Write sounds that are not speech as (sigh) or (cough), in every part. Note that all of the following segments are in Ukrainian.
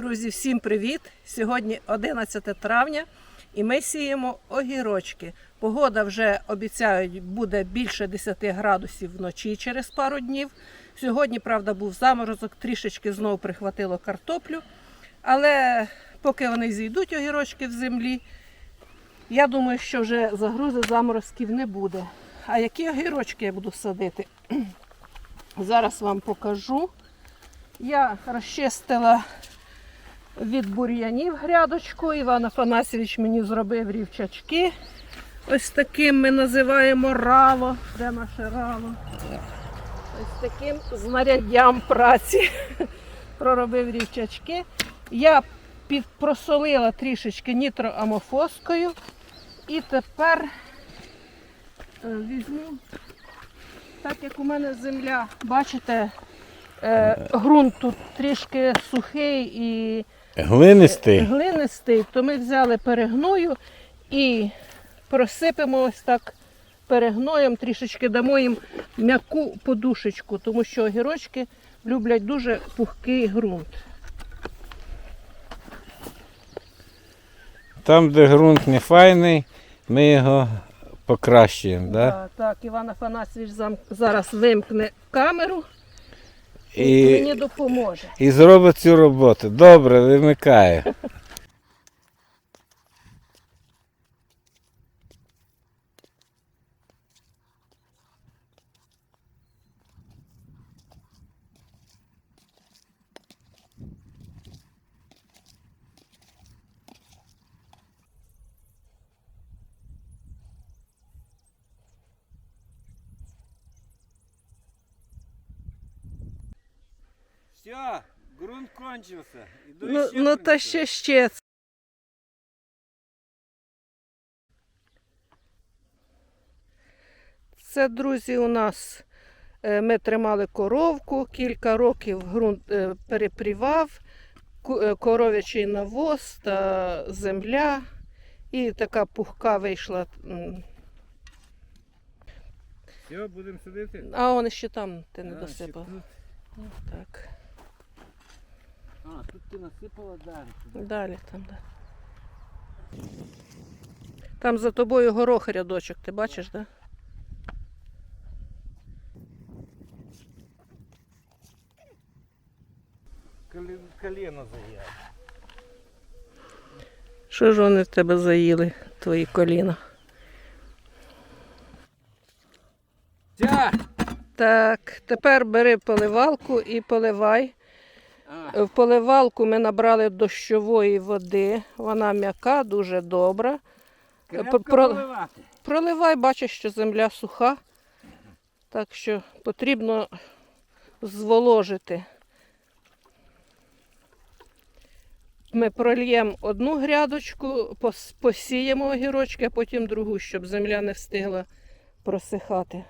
Друзі, всім привіт! Сьогодні 11 травня і ми сіємо огірочки. Погода вже обіцяють буде більше 10 градусів вночі через пару днів. Сьогодні, правда, був заморозок, трішечки знову прихватило картоплю. Але поки вони зійдуть огірочки в землі, я думаю, що вже загрози заморозків не буде. А які огірочки я буду садити? (clears throat) Зараз вам покажу. Я розчистила від бур'янів грядочку. Іван Афанасьович мені зробив рівчачки. Ось таким ми називаємо рало. Де наше рало? Ось таким знаряддям праці (laughs) проробив рівчачки. Я просолила трішечки нітроамофоскою. І тепер е, візьму, так як у мене земля, бачите, е, ґрунт тут трішки сухий і Глинистий. глинистий, то ми взяли перегною і просипемо ось так перегноєм, трішечки дамо їм м'яку подушечку, тому що огірочки люблять дуже пухкий ґрунт. Там, де ґрунт не файний, ми його покращуємо. Да? А, так, Іван Афанасьович зараз вимкне камеру і, мені допоможе. і зробить цю роботу. Добре, вимикає. Все, ґрунт кончився. Ну, ну та ще ще. Це, друзі, у нас е, ми тримали коровку, кілька років ґрунт е, перепрівав, е, коров'ячий навоз та земля. І така пухка вийшла. Все, будемо сидіти. А он ще там ти не досипав. Так. А, тут ти насипала далі. Далі там, да. Там за тобою горох рядочок, ти бачиш, так? Да? Коліно заїде. Що ж вони в тебе заїли, твої коліна? Так, тепер бери поливалку і поливай. В поливалку ми набрали дощової води. Вона м'яка, дуже добра. Крепко про- поливати. Проливай, бачиш, що земля суха. Так що потрібно зволожити. Ми прольємо одну грядочку, посіємо огірочки, а потім другу, щоб земля не встигла просихати.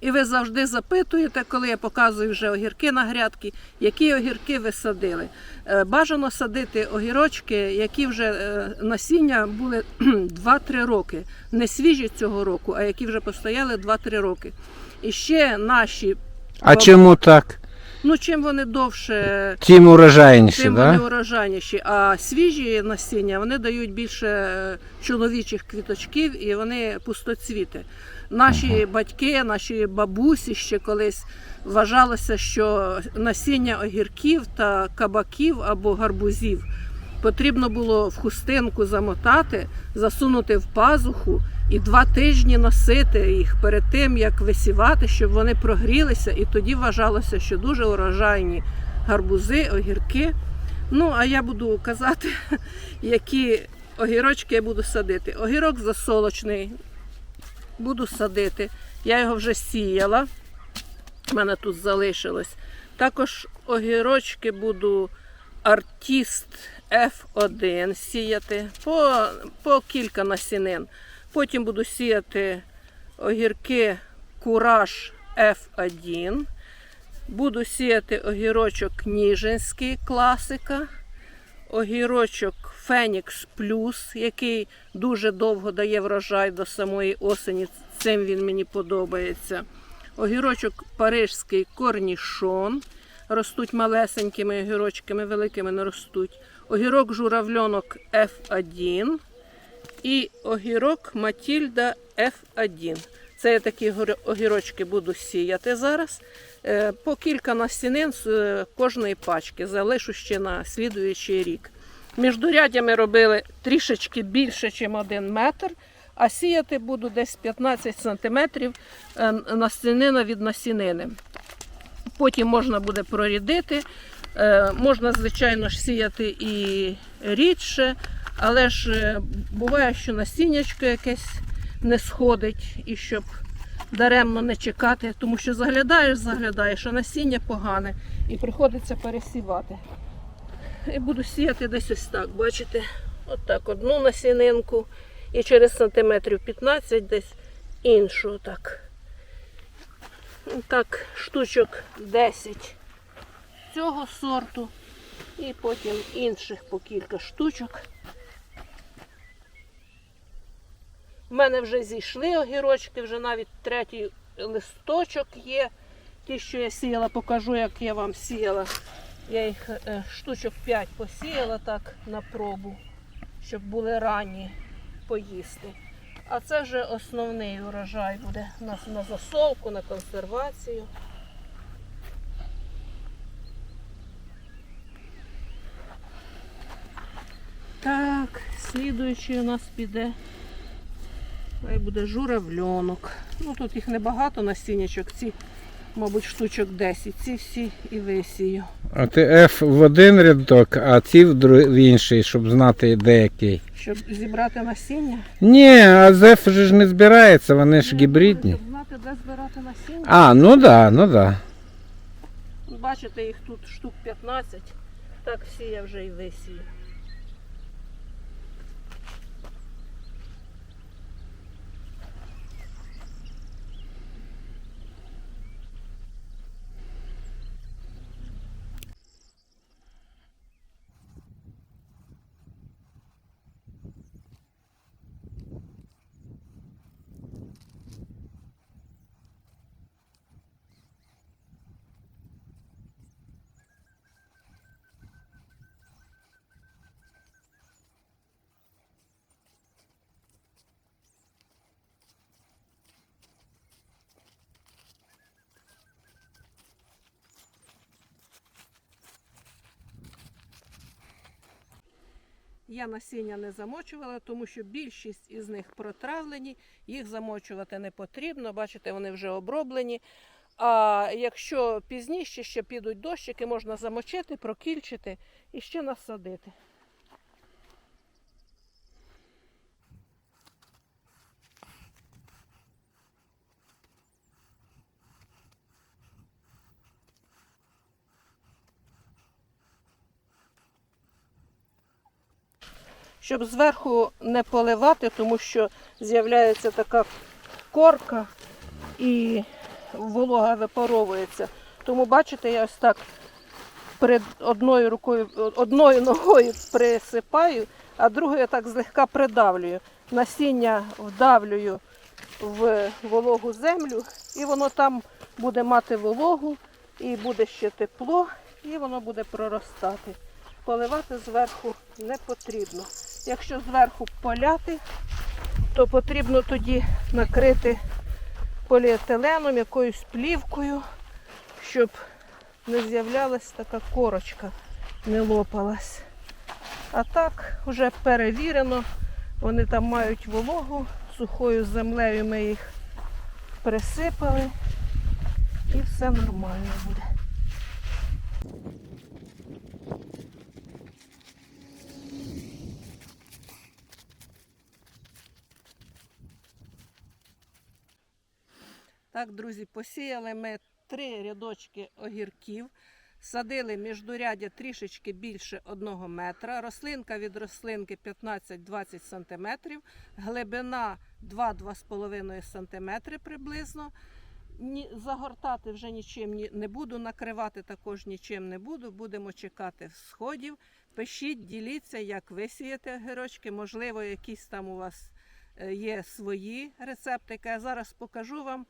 І ви завжди запитуєте, коли я показую вже огірки на грядки, які огірки ви садили. Е, Бажано садити огірочки, які вже е, насіння були (clears throat) 2-3 роки. Не свіжі цього року, а які вже постояли 2-3 роки. І ще наші, А чому так? Ну чим вони довше Тим урожайніші, тим да? вони урожайніші. А свіжі насіння вони дають більше е, чоловічих квіточків і вони пустоцвіти. Наші батьки, наші бабусі ще колись вважалося, що насіння огірків та кабаків або гарбузів потрібно було в хустинку замотати, засунути в пазуху і два тижні носити їх перед тим, як висівати, щоб вони прогрілися, і тоді вважалося, що дуже урожайні гарбузи, огірки. Ну, а я буду казати, (laughs) які огірочки я буду садити. Огірок засолочний буду садити. Я його вже сіяла. У мене тут залишилось. Також огірочки буду артіст F1 сіяти по, по кілька насінин. Потім буду сіяти огірки Кураж F1. Буду сіяти огірочок Ніжинський класика. огірочок Фенікс Плюс, який дуже довго дає врожай до самої осені. Цим він мені подобається. Огірочок Парижський корнішон. Ростуть малесенькими огірочками, великими не ростуть. Огірок журавльонок F1 і огірок Матільда F1. Це я такі огірочки буду сіяти зараз. Е, По кілька насінин з е, кожної пачки залишу ще на слідуючий рік. Між Міждурядями робили трішечки більше, ніж один метр, а сіяти буду десь 15 сантиметрів е, насінина від насінини. Потім можна буде прорідити. Е, Можна, звичайно ж, сіяти і рідше, але ж е, буває, що насіннячко якесь не сходить, і щоб даремно не чекати, тому що заглядаєш, заглядаєш, а насіння погане і приходиться пересівати. І буду сіяти десь ось так, бачите? Отак, одну насінинку і через сантиметрів 15 десь іншу. Так. Так, штучок 10 цього сорту і потім інших по кілька штучок. У мене вже зійшли огірочки, вже навіть третій листочок є. Ті, що я сіяла, покажу, як я вам сіяла. Я їх е, штучок 5 посіяла так на пробу, щоб були ранні поїсти. А це вже основний урожай буде на, на засолку, на консервацію. Так, слідуючий у нас піде. Хай буде журавльонок. Ну тут їх небагато насіннячок, ці, мабуть, штучок 10. Ці всі і висію. А ти F в один рядок, а ці в, дру- в інший, щоб знати де який. Щоб зібрати насіння. Ні, а з F же ж не збирається, вони ж Ну, гібридні. Щоб знати, де збирати насіння. А, ну да, ну да. Бачите, їх тут штук 15. Так всі я вже і висію. Я насіння не замочувала, тому що більшість із них протравлені, їх замочувати не потрібно. Бачите, вони вже оброблені. А якщо пізніше ще підуть дощики, можна замочити, прокільчити і ще насадити. Щоб зверху не поливати, тому що з'являється така корка і волога випаровується. Тому, бачите, я ось так перед одною рукою, одною ногою присипаю, а другою так злегка придавлюю. Насіння вдавлюю в вологу землю, і воно там буде мати вологу, і буде ще тепло, і воно буде проростати. Поливати зверху не потрібно. Якщо зверху поляти, то потрібно тоді накрити поліетиленом, якоюсь плівкою, щоб не з'являлась така корочка, не лопалась. А так, вже перевірено, вони там мають вологу, сухою землею ми їх присипали і все нормально буде. Так, друзі, посіяли ми три рядочки огірків, садили міждурядя трішечки більше одного метра, рослинка від рослинки 15-20 см, глибина 2-2,5 см приблизно. ні, загортати вже нічим ні- не буду, накривати також нічим не буду. Будемо чекати сходів. Пишіть, діліться, як ви сієте огірочки. Можливо, якісь там у вас е, є свої рецептики. Я зараз покажу вам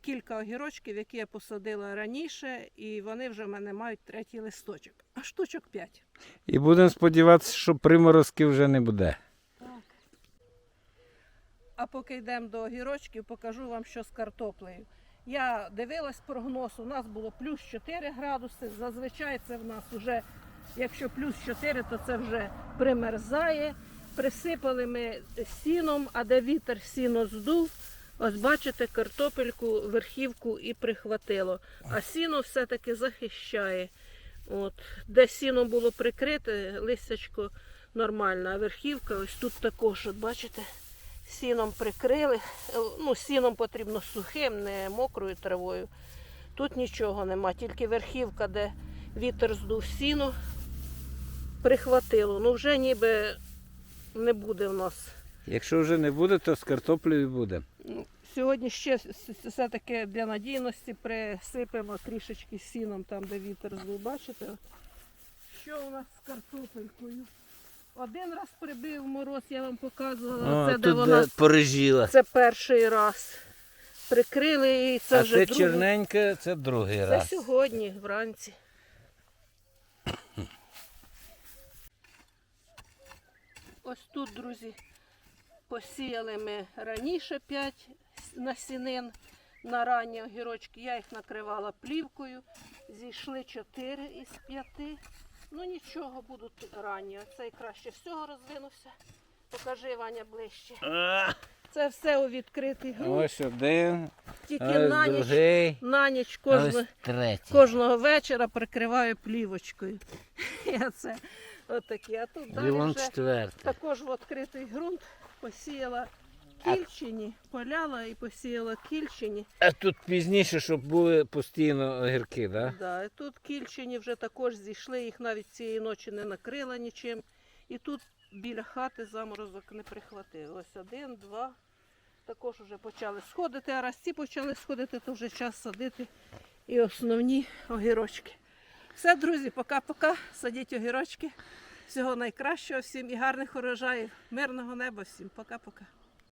кілька огірочків, які я посадила раніше, і вони вже в мене мають третій листочок. А штучок 5. І будемо сподіватися, що приморозків вже не буде. А поки йдемо до огірочків, покажу вам, що з картоплею. Я дивилась прогноз, у нас було плюс 4 градуси. Зазвичай це в нас вже, якщо плюс 4, то це вже примерзає. Присипали ми сіном, а де вітер сіно здув, ось бачите, картопельку, верхівку і прихватило. А сіно все-таки захищає. От. Де сіно було прикрите, листячко нормальне, а верхівка ось тут також, от бачите, сіном прикрили. Ну, сіном потрібно сухим, не мокрою травою. Тут нічого нема, тільки верхівка, де вітер здув сіно, прихватило. Ну вже ніби не буде в нас. Якщо вже не буде, то з картоплею буде. Ну, Сьогодні ще все-таки для надійності присипемо трішечки сіном там, де вітер здув. Бачите? Що у нас з картопелькою? Один раз прибив мороз, я вам показувала. це де вона порежіла. Це перший раз. Прикрили і це а вже це другий. чорненьке, це другий Це раз. сьогодні вранці. (coughs) Ось тут, друзі, посіяли ми раніше 5 насінин на ранні огірочки. Я їх накривала плівкою. Зійшли 4 із 5. Ну нічого, будуть ранні. Оцей краще всього розвинувся. Покажи, Ваня, ближче. Це все у відкритий ґрунт. Ось один, Тільки ось на ніч, другий, на ніч ось кожного вечора прикриваю плівочкою. (laughs) І оце отакі. А тут далі вже четвертий. також в відкритий ґрунт посіяла кільчині, поляла і посіяла кільчині. А тут пізніше, щоб були постійно огірки, так? Да, і тут кільчині вже також зійшли, їх навіть цієї ночі не накрила нічим. І тут біля хати заморозок не прихватив. Ось один, два. Також вже почали сходити, а раз ці почали сходити, то вже час садити і основні огірочки. Все, друзі, пока-пока. Садіть огірочки. Всього найкращого всім і гарних урожаїв, мирного неба всім. Пока-пока.